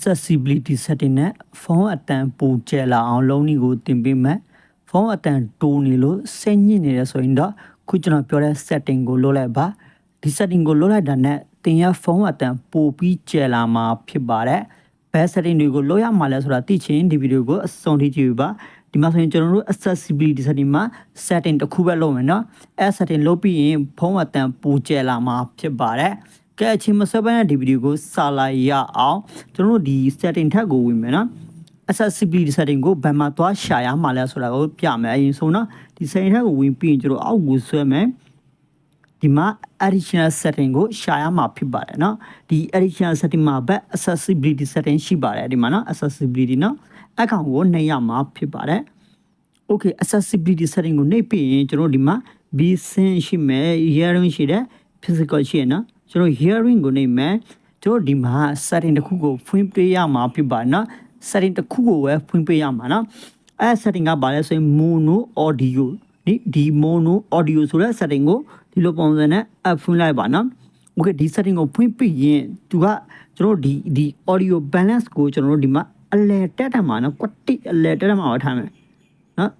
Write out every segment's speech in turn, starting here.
accessibility setting နဲ့ဖုန်းအတန်ပိုကျဲလာအောင်လုံးကြီးကိုတင်ပေးမယ်ဖုန်းအတန်တိုးနေလို့စိတ်ညစ်နေရဆိုရင်တော့ခုကျွန်တော်ပြောတဲ့ setting ကိုလုပ်လိုက်ပါဒီ setting ကိုလုပ်လိုက်တာနဲ့တင်ရဖုန်းအတန်ပိုပြီးကျဲလာမှာဖြစ်ပါတယ်ဘယ် setting တွေကိုလုပ်ရမှာလဲဆိုတာသိချင်ဒီဗီဒီယိုကိုအဆုံးထိကြည့်ပါဒီမှာဆိုရင်ကျွန်တော်တို့ accessibility setting မှာ setting တစ်ခုပဲလုပ်မယ်เนาะအဲ setting လုပ်ပြီးရင်ဖုန်းအတန်ပိုကျဲလာမှာဖြစ်ပါတယ် ကဲအချိန်မဆွဲဘဲနဲ့ဒီဗီဒီယိုကိုစာလိုက်ရအောင်ကျွန်တော်တို့ဒီ setting ထက်ကိုဝင်မယ်နော် accessibility setting ကိုဘယ်မှာသွားရှာရမှာလဲဆိုတာကိုပြမယ်အရင်ဆုံးနော်ဒီ setting ထက်ကိုဝင်ပြီးရင်ကျွန်တော်အောက်ကိုဆွဲမယ်ဒီမှာ additional setting ကိုရှာရမှာဖြစ်ပါတယ်เนาะဒီ additional setting မှာဘက် accessibility setting ရှိပါတယ်ဒီမှာเนาะ accessibility เนาะအကောင်ကိုနှိပ်ရမှာဖြစ်ပါတယ် okay accessibility setting ကိုနှိပ်ပြီးရင်ကျွန်တော်တို့ဒီမှာ b sin ရှိမယ် hearing ရှိတယ် physical ရှိရနော် ကျွန်တော် hearing ကိုနှိပ်မယ်ကျွန်တော်ဒီမှာ setting တစ်ခုကိုဖွင့်ပေးရမှာဖြစ်ပါနော် setting တစ်ခုကိုပဲဖွင့်ပေးရမှာနော်အဲ setting ကဘာလဲဆိုရင် mono audio ဒီဒီ mono audio ဆိုတဲ့ setting ကိုဒီလိုပုံစံနဲ့အဖွင့်လိုက်ပါနော် okay ဒီ setting ကိုဖွင့်ပြီးရင်သူကကျွန်တော်ဒီဒီ audio balance ကိုကျွန်တော်တို့ဒီမှာအလဲတက်တက်မှာနော်ကွတ်တိအလဲတက်တက်မှာပဲထားမယ်နော်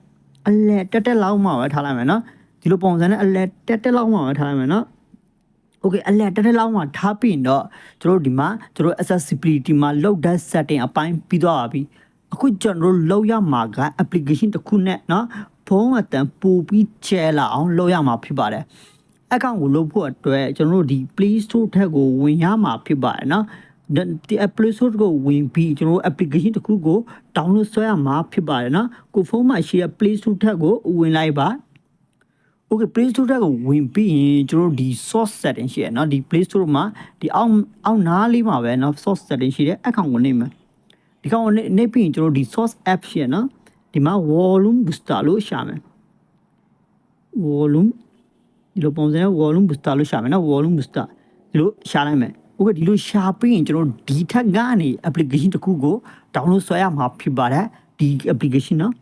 အလဲတက်တက်လောက်မှပဲထားလိုက်မယ်နော်ဒီလိုပုံစံနဲ့အလဲတက်တက်လောက်မှပဲထားလိုက်မယ်နော် โอเคအလဲတက်တက်လောက်မှထားပြီးရင်တော့တို့ဒီမှာတို့ accessibility မှာ load that setting အပိုင်းပြီးသွားပါပြီအခုကျွန်တော်တို့လောက်ရမှာက application တစ်ခုနဲ့เนาะဖုန်းအတန်ပို့ပြီးချဲလာအောင်လောက်ရမှာဖြစ်ပါတယ်အကောင့်ကိုလုပ်ဖို့အတွက်ကျွန်တော်တို့ဒီ Play Store ထက်ကိုဝင်ရမှာဖြစ်ပါတယ်เนาะဒီ Play Store ကိုဝင်ပြီးကျွန်တော်တို့ application တစ်ခုကို download ဆွဲရမှာဖြစ်ပါတယ်เนาะကိုဖုန်းမှာရှိတဲ့ Play Store ထက်ကိုဝင်လိုက်ပါ Okay Play Store တက်ကိုဝင်ပြီးရင်ကျွန်တော်တို့ဒီ source setting ရှိရเนาะဒီ Play Store မှာဒီအောက်အောက်နားလေးမှာပဲเนาะ source setting ရှိတယ်အခါကိုနေမယ်ဒီကောင်ကိုနေနေပြီးရင်ကျွန်တော်တို့ဒီ source app ရှိရเนาะဒီမှာ volume booster လို့ရှာမယ် volume ဒီလိုပုံစံနဲ့ volume booster လို့ရှာမယ်เนาะ volume booster ဒီလိုရှာလိုက်မယ် Okay ဒီလိုရှာပြီးရင်ကျွန်တော်တို့ဒီထက်ကနေ application တစ်ခုကို download ဆွဲရမှာဖြစ်ပါတယ်ဒီ application เนาะ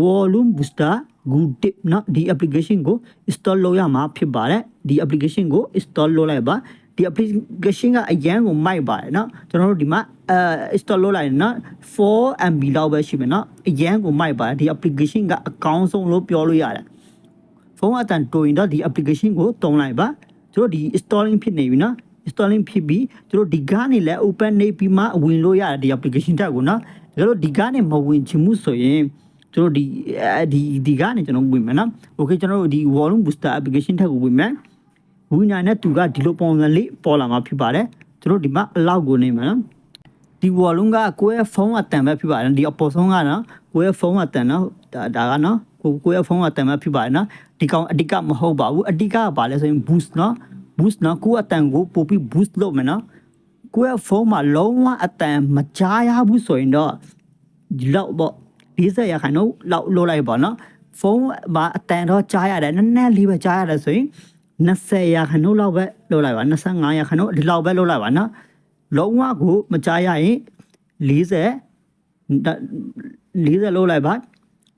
volume booster good tip เนาะဒီ application ကို install လုပ်ရမှာဖြစ်ပါတယ်ဒီ application ကို install လုပ်လိုက်ပါဒီ application ကအရန်ကိုမိုက်ပါတယ်เนาะကျွန်တော်တို့ဒီမှာအဲ install လုပ်လိုက်ရင်เนาะ 4MB လောက်ပဲရှိမယ်เนาะအရန်ကိုမိုက်ပါတယ်ဒီ application ကအကောင်းဆုံးလို့ပြောလို့ရတယ်ဖုန်းအတန်တိုရင်တော့ဒီ application ကိုတုံးလိုက်ပါကျွန်တော်ဒီ installing ဖြစ်နေပြီเนาะ installing ဖြစ်ပြီးကျွန်တော်ဒီကနေလည်း open နေပြီးမှဝင်လို့ရတယ်ဒီ application တက်ကိုเนาะဒါကြလို့ဒီကနေမဝင်ချင်မှုဆိုရင် ကျွန်တော်ဒီဒီဒီကနေကျွန်တော်ဝင်မယ်နော်။ Okay ကျွန်တော်တို့ဒီ volume booster application ထက်ကိုဝင်မယ်။ဝင်နိုင်တဲ့သူကဒီလိုပုံစံလေးပေါ်လာမှာဖြစ်ပါတယ်။ကျွန်တော်ဒီမှာအလောက်ကိုနေမှာနော်။ဒီ volume ကကိုယ့်ရဲ့ဖုန်းအတန်ပဲဖြစ်ပါတယ်။ဒီအပေါ်ဆုံးကနော်ကိုယ့်ရဲ့ဖုန်းအတန်နော်ဒါဒါကနော်ကိုကိုယ့်ရဲ့ဖုန်းအတန်ပဲဖြစ်ပါတယ်နော်။ဒီကောင်အဓိကမဟုတ်ပါဘူး။အဓိကကဘာလဲဆိုရင် boost နော် boost နော်ကိုယ့်အတန်ကိုပို့ပြီး boost လုပ်မယ်နော်။ကိုယ့်ရဲ့ဖုန်းမှာလုံးဝအတန်မကြားရဘူးဆိုရင်တော့ဒီလောက်ပေါ့ 40ရာခိုင်နှုန်းလောက်လိုလိုက်ပါနော်ဖုန်းမှာအတန်တော့ကြားရတယ်နည်းနည်းလေးပဲကြားရတယ်ဆိုရင်20ရာခိုင်နှုန်းလောက်ပဲလိုလိုက်ပါ25ရာခိုင်နှုန်းဒီလောက်ပဲလိုလိုက်ပါနော်လုံးဝကိုမကြားရရင်40 40လိုလိုက်ပါ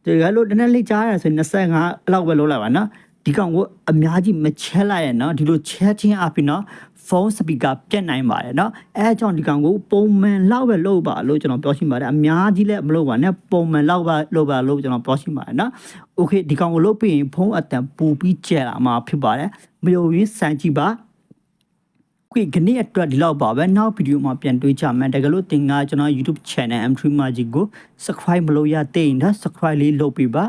တကယ်လို့နည်းနည်းလေးကြားရတယ်ဆိုရင်25လောက်ပဲလိုလိုက်ပါနော်ဒီကောင်ကိုအများကြီးမချဲလိုက်ရနော်ဒီလိုချဲချင်းအပြင်နော် ဖုန်းစပီကာပြတ်နိုင်ပါတယ်เนาะအဲအကြောင်းဒီကောင်ကိုပုံမှန်လောက်ပဲလုပ်ပါလို့ကျွန်တော်ပြောရှင်းပါတယ်အများကြီးလည်းမလုပ်ပါနဲ့ပုံမှန်လောက်ပါလုပ်ပါလို့ကျွန်တော်ပြောရှင်းပါတယ်เนาะโอเคဒီကောင်ကိုလုပ်ပြီးရင်ဖုန်းအတန်ပူပြီးကျဲလာမှာဖြစ်ပါတယ်မယုံရင်စမ်းကြည့်ပါခွေခဏအတွက်ဒီလောက်ပါပဲနောက်ဗီဒီယိုမှာပြန်တွေ့ကြမယ်တကယ်လို့သင်ကကျွန်တော် YouTube channel M3 Magic ကို subscribe မလုပ်ရသေးရင်တော့ subscribe လေးလုပ်ပေးပါ